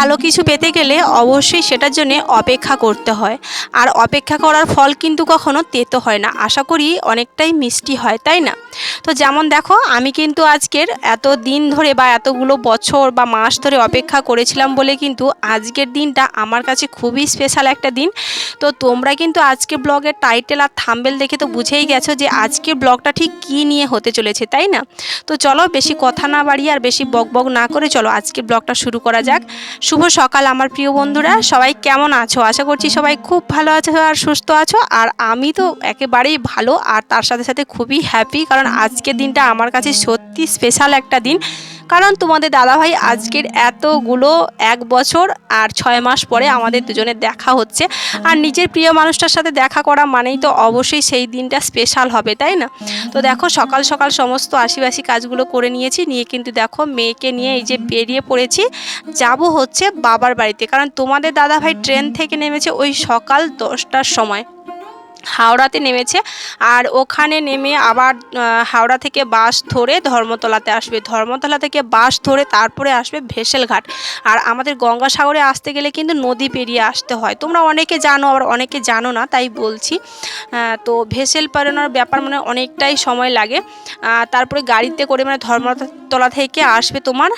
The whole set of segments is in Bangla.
ভালো কিছু পেতে গেলে অবশ্যই সেটার জন্য অপেক্ষা করতে হয়। আর অপেক্ষা করার ফল কিন্তু কখনো তেতো হয় না। আশা করি অনেকটাই মিষ্টি হয়, তাই না? তো যেমন দেখো, আমি কিন্তু আজকের এত দিন ধরে বা এতগুলো বছর বা মাস ধরে অপেক্ষা করেছিলাম বলে কিন্তু আজকের দিনটা আমার কাছে খুবই স্পেশাল একটা দিন। তো তোমরা কিন্তু আজকে ব্লগের টাইটেল আর থাম্বেল দেখে তো বুঝেই গেছো যে আজকের ব্লগটা ঠিক কী নিয়ে হতে চলেছে, তাই না? তো চলো বেশি কথা না বাড়িয়ে আর বেশি বক বক না করে চলো আজকে ব্লগটা শুরু করা যাক। শুভ সকাল আমার প্রিয় বন্ধুরা, সবাই কেমন আছো? আশা করছি সবাই খুব ভালো আছো আর সুস্থ আছো। আর আমি তো একেবারেই ভালো, আর তার সাথে সাথে খুবই হ্যাপি কারণ আজকের দিনটা আমার কাছে সত্যি স্পেশাল একটা দিন। কারণ তোমাদের দাদাভাই আজকের এতগুলো এক বছর আর ছয় মাস পরে আমাদের দুজনের দেখা হচ্ছে। আর নিজের প্রিয় মানুষটার সাথে দেখা করা মানেই তো অবশ্যই সেই দিনটা স্পেশাল হবে, তাই না? তো দেখো সকাল সকাল সমস্ত আশিবাসী কাজগুলো করে নিয়েছি। নিয়ে কিন্তু দেখো মেয়েকে নিয়ে এই যে বেরিয়ে পড়েছি। যাব হচ্ছে বাবার বাড়িতে। কারণ তোমাদের দাদাভাই ট্রেন থেকে নেমেছে ওই সকাল দশটার সময়। হাওড়াতে নেমেছে আর ওখানে নেমে আবার হাওড়া থেকে বাস ধরে ধর্মতলাতে আসবে। ধর্মতলা থেকে বাস ধরে তারপরে আসবে ভেসেলঘাট। আর আমাদের গঙ্গাসাগরে আসতে গেলে কিন্তু নদী পেরিয়ে আসতে হয়। তোমরা অনেকে জানো, আবার অনেকে জানো না, তাই বলছি। তো ভেসেল পেরোনোর ব্যাপার মানে অনেকটাই সময় লাগে। তারপরে গাড়িতে করে মানে ধর্মতলা থেকে আসবে তোমার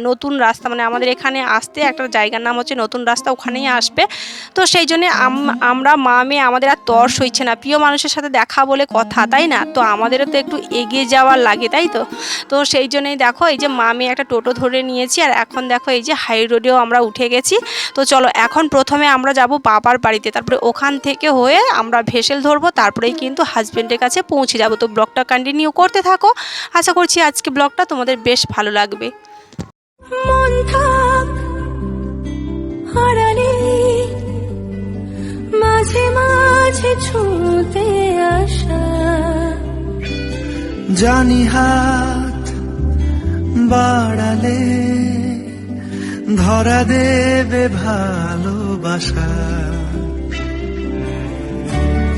নতুন রাস্তা। মানে আমাদের এখানে আসতে একটা জায়গার নাম হচ্ছে নতুন রাস্তা, ওখানেই আসবে। তো সেই জন্যে আম- আমরা মা, মেয়ে, আমাদের আর তর্স হচ্ছে না। প্রিয় মানুষের সাথে দেখা বলে কথা তাই না? তো আমাদেরও তো একটু এগিয়ে যাওয়ার লাগে তাই তো? তো সেই জন্যই দেখো এই যে মামি একটা টোটো ধরে নিয়েছি আর এখন দেখো এই যে হাই রোডেও আমরা উঠে গেছি। তো চলো এখন প্রথমে আমরা যাব বাবার বাড়িতে তারপরে ওখান থেকে হয়ে আমরা ভেসেল ধরবো তারপরেই কিন্তু হাজব্যান্ডের কাছে পৌঁছে যাব। তো ব্লগটা কন্টিনিউ করতে থাকো। আশা করছি আজকে ব্লগটা তোমাদের বেশ ভালো লাগবে। মন থাক মাঝে ছুঁতে আসা। জানি হাত বাড়ালে ধরা দেবে ভালোবাসা।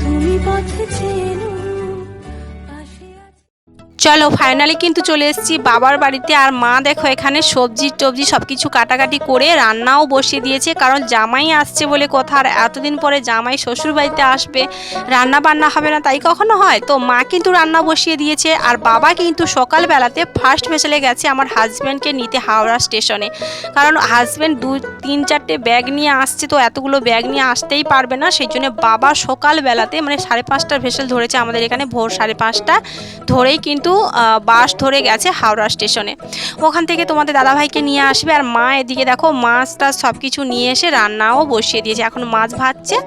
তুমি পথ চেনো চলো ফাইনালি কিন্তু চলে এসেছি বাবার বাড়িতে। আর মা দেখো, এখানে সবজি টবজি সব কিছু কাটাকাটি করে রান্নাও বসিয়ে দিয়েছে। কারণ জামাই আসছে বলে কথা, আর এতদিন পরে জামাই শ্বশুর বাড়িতে আসবে, রান্না বান্না হবে না, তাই কখনো হয়? তো মা কিন্তু রান্না বসিয়ে দিয়েছে, আর বাবা কিন্তু সকালবেলাতে ফার্স্ট ভেসেলে গেছে আমার হাজব্যান্ডকে নিতে হাওড়া স্টেশনে। কারণ হাজব্যান্ড দু, তিন, চারটে ব্যাগ নিয়ে আসছে, তো এতগুলো ব্যাগ নিয়ে আসতেই পারবে না। সেই জন্য বাবা সকালবেলাতে মানে সাড়ে পাঁচটার ভেসেল ধরেছে আমাদের এখানে, ভোর সাড়ে পাঁচটা ধরেই কিন্তু বাস ধরে গেছে হাওড়া স্টেশনে। ওখান থেকে তোমাদের দাদাভাইকে নিয়ে আসবে আর মা এদিকে দেখো মাছ টাছ সব কিছু নিয়ে এসে রান্নাও বসিয়ে দিয়েছে। এখন মাছ ভাজছে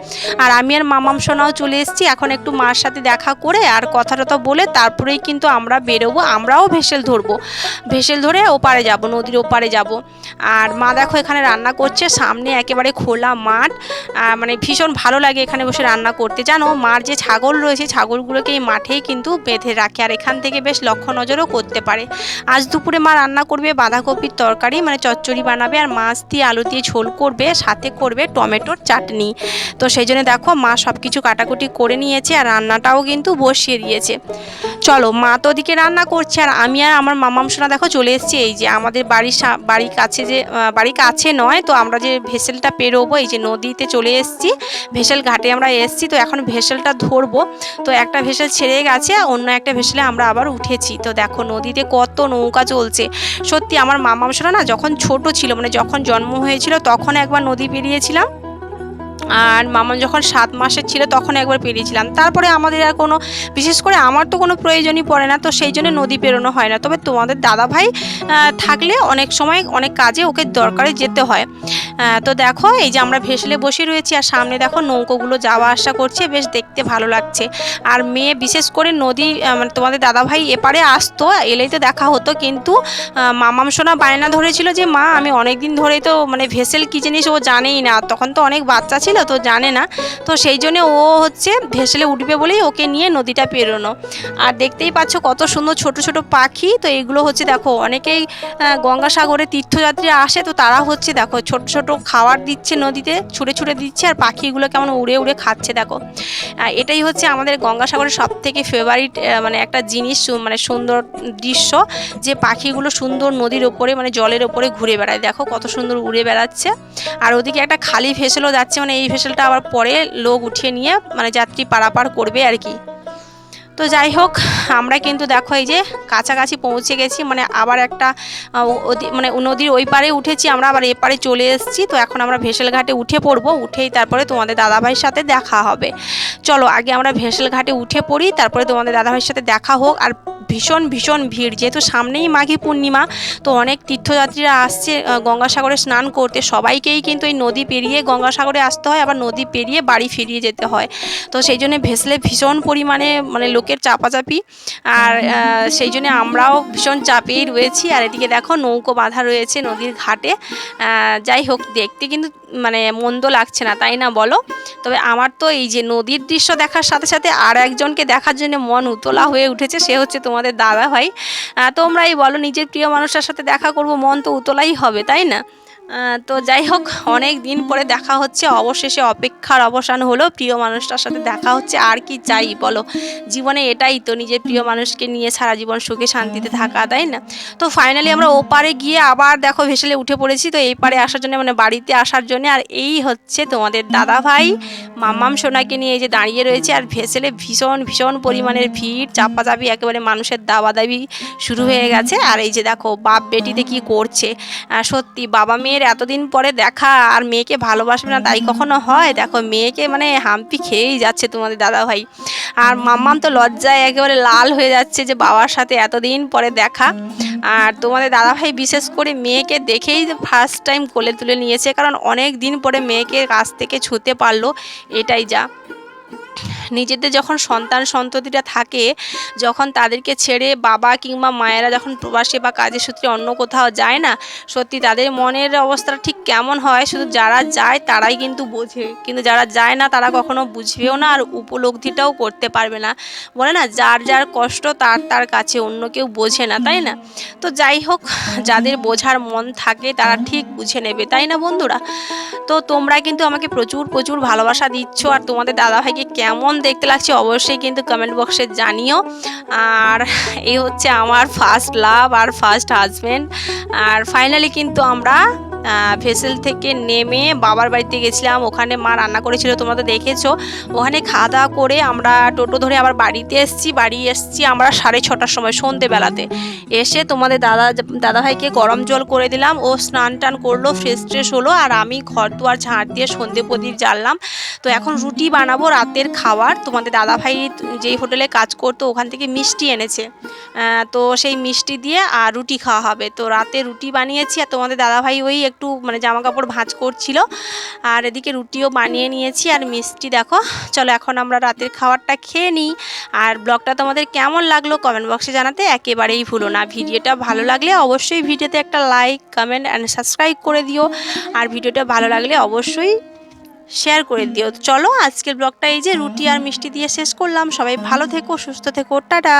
আর আমি আর মামাম সোনাও চলে এসেছি। এখন একটু মার সাথে দেখা করে আর কথা টথা বলে তারপরেই কিন্তু আমরা বেরোবো, আমরাও ভেসেল ধরবো। ভেসেল ধরে ওপারে যাব, নদীর ওপারে যাব। আর মা দেখো এখানে রান্না করছে, সামনে একেবারে খোলা মাঠ। মানে ভীষণ ভালো লাগে এখানে বসে রান্না করতে। জানো মার যে ছাগল রয়েছে, ছাগলগুলোকে এই মাঠেই কিন্তু বেঁধে রাখে। আর এখান থেকে বেশ লক্ষ্য নজরও করতে পারে। আজ দুপুরে মা রান্না করবে বাঁধাকপির তরকারি মানে চচ্চড়ি বানাবে আর মাছ দিয়ে আলু দিয়ে ঝোল করবে, সাথে করবে টমেটোর চাটনি। তো সেই জন্য দেখো মা সব কিছু কাটাকুটি করে নিয়েছে আর রান্নাটাও কিন্তু বসিয়ে দিয়েছে। চলো, মা তো ওদিকে রান্না করছে আর আমি আর আমার মামাম সোনা দেখো চলে এসেছি। এই যে আমাদের বাড়ির বাড়ির কাছে যে বাড়ির কাছে নয়, তো আমরা যে ভেসেলটা পেরোবো, এই যে নদীতে চলে এসেছি। ভেসেল ঘাটে আমরা এসেছি, তো এখন ভেসেলটা ধরবো। তো একটা ভেসেল ছেড়ে গেছে, অন্য একটা ভেসেলে আমরা আবার উঠেছি। তো দেখো নদীতে কত নৌকা চলছে। সত্যি আমার সোনা না যখন ছোট ছিল মানে যখন জন্ম হয়েছিল তখন একবার নদী পেরিয়েছিলাম। আর মামা যখন সাত মাসের ছিল তখন একবার পেরিয়েছিলাম। তারপরে আমাদের আর কোনো, বিশেষ করে আমার তো কোনো প্রয়োজনই পড়ে না, তো সেই জন্য নদী পেরোনো হয় না। তবে তোমাদের দাদা ভাই থাকলে অনেক সময় অনেক কাজে ওকে দরকারে যেতে হয়। তো দেখো, এই যে আমরা ভেসলে বসে রয়েছি আর সামনে দেখো নৌকোগুলো যাওয়া আসা করছে, বেশ দেখতে ভালো লাগছে। আর মেয়ে বিশেষ করে নদী মানে তোমাদের দাদা ভাই এপারে আসতো, এলেই তো দেখা হতো, কিন্তু মামাম সোনা বায়না ধরেছিল যে, মা, আমি অনেক দিন ধরেই তো মানে ভেসেল কী জিনিস ও জানেই না, তখন তো অনেক বাচ্চা ছিল, তো জানে না। তো সেই জন্য ও হচ্ছে ভেসেলে উঠবে বলেই ওকে নিয়ে নদীটা পেরোনো। আর দেখতেই পাচ্ছ কত সুন্দর ছোট ছোট পাখি, তো এগুলো হচ্ছে দেখো, অনেকেই গঙ্গাসাগরে তীর্থযাত্রী আসে, তো তারা হচ্ছে দেখো, ছোট ছোট খাবার দিচ্ছে নদীতে ছুটে ছুটে দিচ্ছে আর পাখিগুলো কেমন উড়ে উড়ে খাচ্ছে দেখো। এটাই হচ্ছে আমাদের গঙ্গাসাগরের সব থেকে ফেভারিট মানে একটা জিনিস মানে সুন্দর দৃশ্য, যে পাখিগুলো সুন্দর নদীর ওপরে মানে জলের ওপরে ঘুরে বেড়ায়। দেখো কত সুন্দর উড়ে বেড়াচ্ছে। আর ওদিকে একটা খালি ভেসেলও যাচ্ছে মানে এই ভেসেলটা আবার পরে লোক উঠিয়ে নিয়ে মানে যাত্রী পারাপার করবে আর কি। তো যাই হোক, আমরা কিন্তু দেখো এই যে কাছাকাছি পৌঁছে গেছি মানে আবার একটা মানে নদীর ওই পারে উঠেছি, আমরা আবার এপারে চলে এসেছি। তো এখন আমরা ভেসেল ঘাটে উঠে পড়ব, উঠেই তারপরে তোমাদের দাদাভাইয়ের সাথে দেখা হবে। চলো, আগে আমরা ভেসেল ঘাটে উঠে পড়ি, তারপরে তোমাদের দাদাভাইয়ের সাথে দেখা হোক। আর ভীষণ ভীষণ ভিড়, যেহেতু সামনেই মাঘী পূর্ণিমা, তো অনেক তীর্থযাত্রীরা আসছে গঙ্গাসাগরে স্নান করতে। সবাইকেই কিন্তু এই নদী পেরিয়ে গঙ্গাসাগরে আসতে হয়, আবার নদী পেরিয়ে বাড়ি ফিরিয়ে যেতে হয়। তো সেই জন্য ভেসলে ভীষণ পরিমাণে মানে লোকের চাপাচাপি। আর সেই জন্য আমরাও ভীষণ চাপেই রয়েছি। আর এদিকে দেখো নৌকো বাঁধা রয়েছে নদীর ঘাটে। যাই হোক, দেখতে কিন্তু মানে মন্দ লাগছে না, তাই না বলো? তবে আমার তো এই যে নদীর দৃশ্য দেখার সাথে সাথে আর একজনকে দেখার জন্য মন উতলা হয়ে উঠেছে, সে হচ্ছে তোমাদের দাদা ভাই তোমরাই বলো, নিজের প্রিয় মানুষটার সাথে দেখা করব, মন তো উতলাই হবে, তাই না? তো যাই হোক, অনেক দিন পরে দেখা হচ্ছে। অবশেষে অপেক্ষার অবসান হলো। প্রিয় মানুষটার সাথে দেখা হচ্ছে। আর কি চাই বলো? জীবনে এটাই তো, নিজের প্রিয় মানুষকে নিয়ে সারা জীবন সুখে শান্তিতে থাকা, তাই না? তো ফাইনালি আমরা ওপারে গিয়ে আবার দেখো ভেসেলে উঠে পড়েছি। তো এই পারে আসার জন্য মানে বাড়িতে আসার জন্য। আর এই হচ্ছে তোমাদের দাদা ভাই মাম্মাম সোনাকে নিয়ে যে দাঁড়িয়ে রয়েছে। আর ভেসেলে ভীষণ ভীষণ পরিমাণের ভিড়। চাপাচাপি একেবারে মানুষের দাবাদাবি শুরু হয়ে গেছে। আর এই যে দেখো, বাপ বেটিতে কি করছে? সত্যি বাবা মেয়ের এতদিন পরে দেখা আর মেয়েকে ভালোবাসবে না, তাই কখনো হয়? দেখো, মেয়েকে মানে হাম্পি খেয়েই যাচ্ছে তোমাদের দাদা ভাই। আর মাম্মাম তো লজ্জায় একেবারে লাল হয়ে যাচ্ছে যে বাবার সাথে এতদিন পরে দেখা। আর তোমাদের দাদাভাই বিশেষ করে মেয়েকে দেখেই ফার্স্ট টাইম কোলে তুলে নিয়েছে, কারণ অনেক দিন পরে মেয়েকে কাছ থেকে ছুতে পারল, এটাই যা। নিজেদের যখন সন্তান সন্ততিটা থাকে, যখন তাদেরকে ছেড়ে বাবা কিংবা মায়েরা যখন প্রবাসে বা কাজের সূত্রে অন্য কোথাও যায় না, সত্যি তাদের মনের অবস্থাটা ঠিক কেমন হয়? শুধু যারা যায় তারাই কিন্তু বোঝে। কিন্তু যারা যায় না, তারা কখনো বুঝবেও না আর উপলব্ধিটাও করতে পারবে না। বলে না, যার যার কষ্ট তার তার কাছে, অন্য কেউ বোঝে না, তাই না? তো যাই হোক, যাদের বোঝার মন থাকে তারা ঠিক বুঝে নেবে, তাই না বন্ধুরা? তো তোমরা কিন্তু আমাকে প্রচুর প্রচুর ভালোবাসা দিচ্ছ আর তোমাদের দাদাভাইকে কেমন দেখতে লাগছে, অবশ্যই কিন্তু কমেন্ট বক্সে জানিও। আর এই হচ্ছে আমার ফার্স্ট লাভ আর ফার্স্ট হাজব্যান্ড আর ফাইনালি কিন্তু আমরা ভেসেল থেকে নেমে বাবার বাড়িতে গেছিলাম। ওখানে মা রান্না করেছিল, তোমরা তো দেখেছ। ওখানে খাওয়া দাওয়া করে আমরা টোটো ধরে আবার বাড়িতে এসেছি। বাড়ি এসেছি আমরা সাড়ে ছটার সময়, সন্ধেবেলাতে। এসে তোমাদের দাদা, দাদাভাইকে গরম জল করে দিলাম। ও স্নান টান করল, ফ্রেশ ট্রেশ হলো। আর আমি ঘর দুয়ার ঝাঁট দিয়ে সন্ধে প্রদীপ জ্বাললাম। তো এখন রুটি বানাবো রাতের খাবার। তোমাদের দাদাভাই যেই হোটেলে কাজ করতো, ওখান থেকে মিষ্টি এনেছে। তো সেই মিষ্টি দিয়ে আর রুটি খাওয়া হবে। তো রাতে রুটি বানিয়েছি আর তোমাদের দাদাভাই ওই একটু মানে জামা কাপড় ভাঁজ করছিল। আর এদিকে রুটিও বানিয়ে নিয়েছি আর মিষ্টি দেখো। চলো এখন আমরা রাতের খাবারটা খেয়ে নিই। আর ব্লগটা তোমাদের কেমন লাগল কমেন্ট বক্সে জানাতে একেবারেই ভুলো না। ভিডিওটা ভালো লাগলে অবশ্যই ভিডিওতে একটা লাইক কমেন্ট অ্যান্ড সাবস্ক্রাইব করে দিও। আর ভিডিওটা ভালো লাগলে অবশ্যই শেয়ার করে দিও। চলো আজকের ব্লগটা এই যে রুটি আর মিষ্টি দিয়ে শেষ করলাম। সবাই ভালো থেকো, সুস্থ থেকো। টাটা!